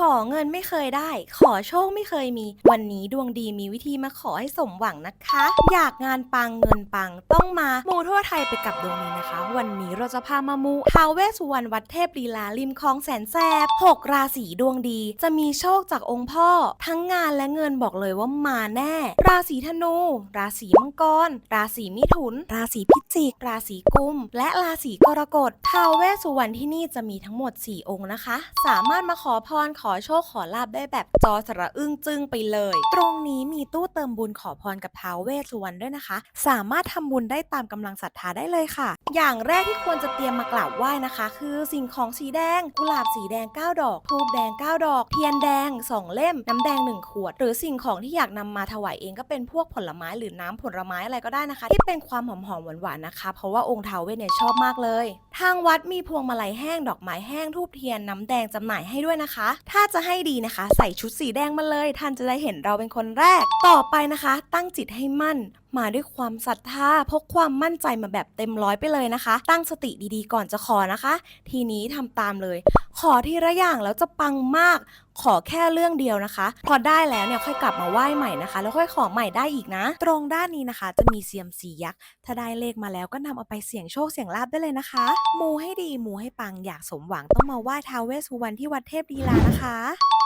ขอเงินไม่เคยได้ ขอโชคไม่เคยมี วันนี้ดวงดีมีวิธีมาขอให้สมหวังนะคะ อยากงานปังเงินปังต้องมามูทั่วไทยไปกับดวงนี้นะคะ วันนี้เราจะพามามูทาวเวสุวรรณวัดเทพลีลาริมคลองแสนแสบหกราศีดวงดี จะมีโชคจากองค์พ่อ ทั้งงานและเงินบอกเลยว่ามาแน่ ราศีธนู ราศีมังกร ราศีมิถุน ราศีพิจิก ราศีกุม และราศีกรกฎทาวเวสสุวรรณที่นี่จะมีทั้งหมด 4 องค์นะคะ สามารถมาขอพรขอโชคขอลาบได้แบบจอสระอึ้งจึ้งไปเลย ตรงนี้มีตู้เติมบุญขอพรกับท้าวเวสสุวรรณด้วยนะคะ สามารถทำบุญได้ตามกำลังศรัทธาได้เลยค่ะ อย่างแรกที่ควรจะเตรียมมากราบไหว้นะคะ คือสิ่งของสีแดง กุหลาบสีแดง 9 ดอกทูบแดง 9 ดอก เทียนแดง 2 เล่ม น้ำแดง 1 ขวด หรือสิ่งของที่อยากนำมาถวายเองก็เป็นพวกผลไม้หรือน้ำผลไม้อะไรก็ได้นะคะ ที่เป็นความหอมหอมๆหวานๆนะคะ เพราะว่าองค์ท้าวเวสเนี่ยชอบมากเลย ทางวัดมีพวงมาลัยแห้งดอกไม้แห้งทูบเทียนน้ำแดงจำหน่ายให้ด้วยนะคะ ถ้าจะให้ดีนะคะ ใส่ชุดสีแดงมาเลย ท่านจะได้เห็นเราเป็นคนแรก ต่อไปนะคะ ตั้งจิตให้มั่น มาด้วยความศรัทธาพกความมั่นใจมาแบบเต็มร้อยไปเลยนะคะ ตั้งสติดีๆ ก่อนจะขอนะคะ ทีนี้ทำตามเลย ขอทีละอย่างแล้วจะปังมาก ขอแค่เรื่องเดียวนะคะ พอได้แล้วเนี่ยค่อยกลับมาไหว้ใหม่นะคะ แล้วค่อยขอใหม่ได้อีกนะ ตรงด้านนี้นะคะ จะมีเซียมซียักษ์ ถ้าได้เลขมาแล้วก็นำเอาไปเสี่ยงโชคเสี่ยงลาบได้เลยนะคะ มูให้ดีมูให้ปังอยากสมหวังต้องมาไหว้ท้าวเวสสุวรรณที่วัดเทพดีลานะคะ